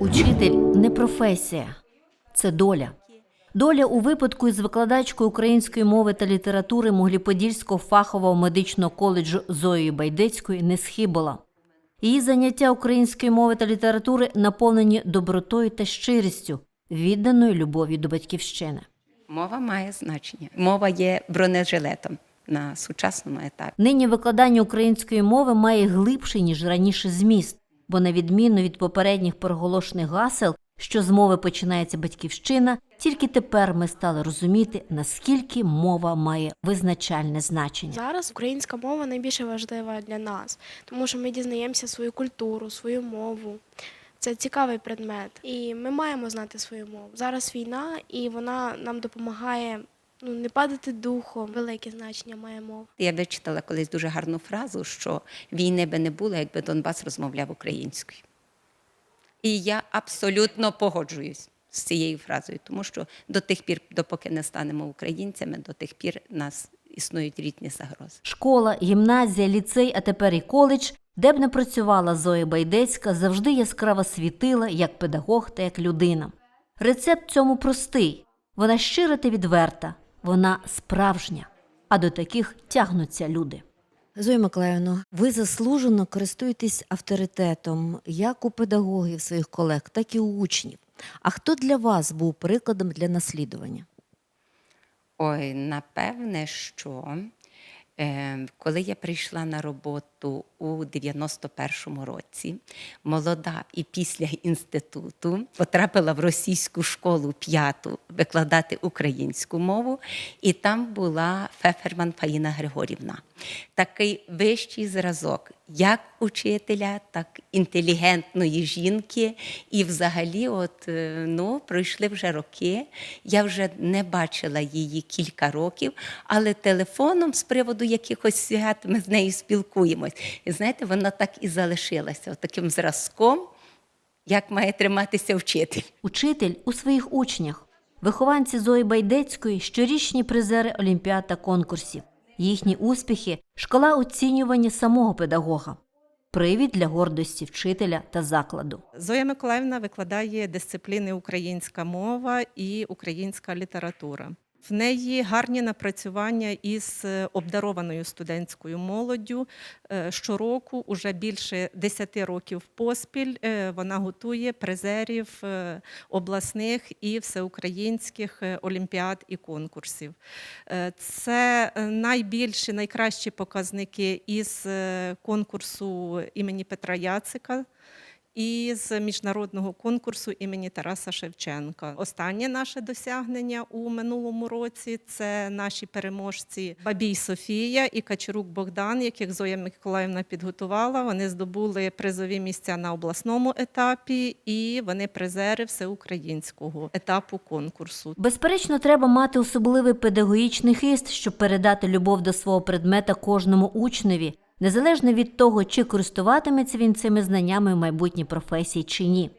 Учитель не професія, це доля. Доля у випадку із викладачкою української мови та літератури Могліподільського фахового медичного коледжу Зоєю Байдецької не схибила. Її заняття української мови та літератури наповнені добротою та щирістю, відданою любов'ю до батьківщини. Мова має значення. Мова є бронежилетом на сучасному етапі. Нині викладання української мови має глибший, ніж раніше зміст, бо на відміну від попередніх проголошених гасел, що з мови починається батьківщина, тільки тепер ми стали розуміти, наскільки мова має визначальне значення. Зараз українська мова найбільше важлива для нас, тому що ми дізнаємося свою культуру, свою мову. Це цікавий предмет, і ми маємо знати свою мову. Зараз війна, і вона нам допомагає ну не падати духом. Велике значення має мова. Я вичитала колись дуже гарну фразу, що війни би не було, якби Донбас розмовляв українською. І я абсолютно погоджуюсь з цією фразою, тому що до тих пір, допоки не станемо українцями, до тих пір нас існують рідні загрози. Школа, гімназія, ліцей, а тепер і коледж, де б не працювала Зоя Байдецька, завжди яскраво світила як педагог та як людина. Рецепт цьому простий: вона щира та відверта, вона справжня, а до таких тягнуться люди. Зоя Миколаївна, ви заслужено користуєтесь авторитетом як у педагогів своїх колег, так і у учнів. А хто для вас був прикладом для наслідування? Ой, напевне, що е, коли я прийшла на роботу у 91-му році, молода і після інституту потрапила в російську школу п'яту викладати українську мову, і там була Феферман Фаїна Григорівна. Такий вищий зразок, як учителя, так інтелігентної жінки. І взагалі, от е, ну, пройшли вже роки. Я вже не бачила її кілька років, але телефоном з приводу якихось свят ми з нею спілкуємось. І знаєте, вона так і залишилася таким зразком, як має триматися вчитель. Учитель у своїх учнях. Вихованці Зої Байдецької щорічні призери олімпіад та конкурсів. Їхні успіхи шкала оцінювання самого педагога. Привід для гордості вчителя та закладу. Зоя Миколаївна викладає дисципліни українська мова і українська література. В неї гарні напрацювання із е, обдарованою студентською молоддю. Е, Щороку, уже більше 10 років поспіль, е, вона готує призерів обласних і всеукраїнських олімпіад і конкурсів. Це найбільші, найкращі показники із конкурсу імені Петра Яцика і з міжнародного конкурсу імені Тараса Шевченка. Останнє наше досягнення у минулому році це наші переможці Бабій Софія і Качурук Богдан, яких Зоя Миколаївна підготувала. Вони здобули призові місця на обласному етапі, і вони призери всеукраїнського етапу конкурсу. Безперечно, треба мати особливий педагогічний хист, щоб передати любов до свого предмета кожному учневі, незалежно від того, чи користуватиметься він цими знаннями в майбутній професії чи ні.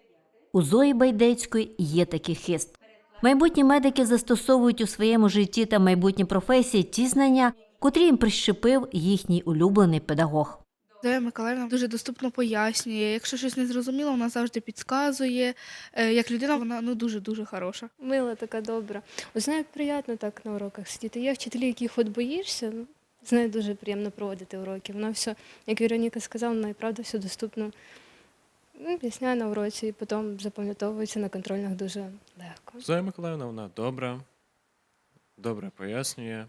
У Зої Байдецької є такий хист. Майбутні медики застосовують у своєму житті та майбутній професії ті знання, котрі їм прищепив їхній улюблений педагог. Зоя Миколаївна дуже доступно пояснює. Якщо щось не зрозуміло, вона завжди підказує. Е, Як людина, вона ну дуже дуже хороша. Мила така добра. Ось нею приємно так на уроках сидіти. Є вчителі, яких от боїшся, ну, з нею дуже приємно проводити уроки. Вона все, як Вероніка сказала, вона і правда все доступно ну, об'ясняє на уроці і потім запам'ятовується на контрольних дуже легко. Зоя Миколаївна, вона добра, добре пояснює,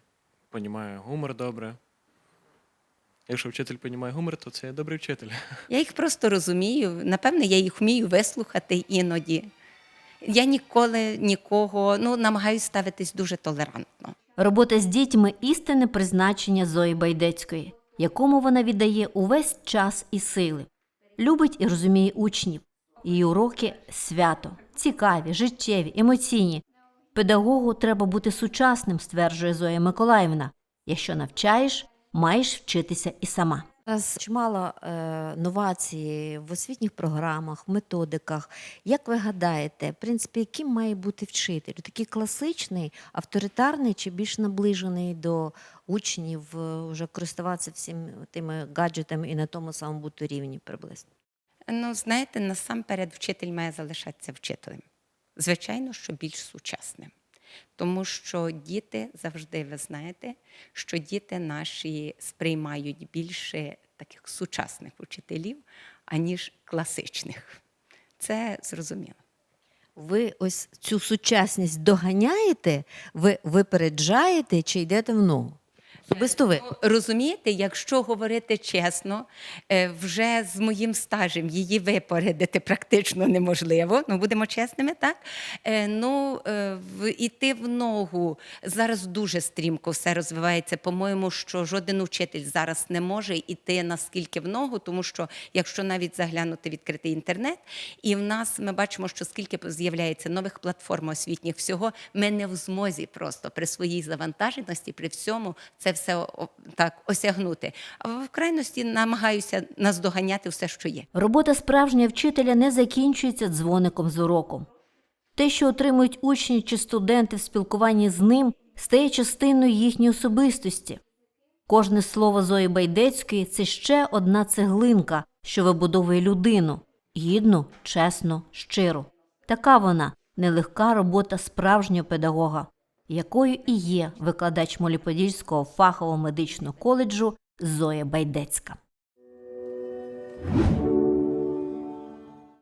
понімає гумор добре. Якщо вчитель понімає гумор, то це є добрий вчитель. Я їх просто розумію. Напевне, я їх вмію вислухати іноді. Я ніколи нікого ну, намагаюся ставитись дуже толерантно. Робота з дітьми істинне призначення Зої Байдецької, якому вона віддає увесь час і сили. Любить і розуміє учнів. Її уроки свято, цікаві, життєві, емоційні. Педагогу треба бути сучасним, стверджує Зоя Миколаївна. Якщо навчаєш, маєш вчитися і сама. Зараз чимало е, новацій в освітніх програмах, методиках. Як ви гадаєте, в принципі, яким має бути вчитель? Такий класичний, авторитарний чи більш наближений до учнів, е, вже користуватися всіми тими гаджетами і на тому самому бути рівні приблизно? Ну, знаєте, насамперед вчитель має залишатися вчителем. Звичайно, що більш сучасним. Тому що діти завжди, ви знаєте, що діти наші сприймають більше таких сучасних учителів, аніж класичних. Це зрозуміло. Ви ось цю сучасність доганяєте, ви випереджаєте чи йдете в ногу? Особисто ви. Ну, Розумієте, якщо говорити чесно, е, вже з моїм стажем її випередити практично неможливо. Ну, будемо чесними, так? Е, Ну, е, іти в ногу зараз дуже стрімко все розвивається. По-моєму, що жоден учитель зараз не може йти наскільки в ногу, тому що якщо навіть заглянути відкритий інтернет, і в нас ми бачимо, що скільки з'являється нових платформ освітніх всього, ми не в змозі просто при своїй завантаженості, при всьому це все так осягнути. А в крайності намагаюся наздоганяти все, що є. Робота справжнього вчителя не закінчується дзвоником з уроком. Те, що отримують учні чи студенти в спілкуванні з ним, стає частиною їхньої особистості. Кожне слово Зої Байдецької це ще одна цеглинка, що вибудовує людину гідну, чесну, щиру. Така вона нелегка робота справжнього педагога, якою і є викладач Моліподільського фахового медичного коледжу Зоя Байдецька.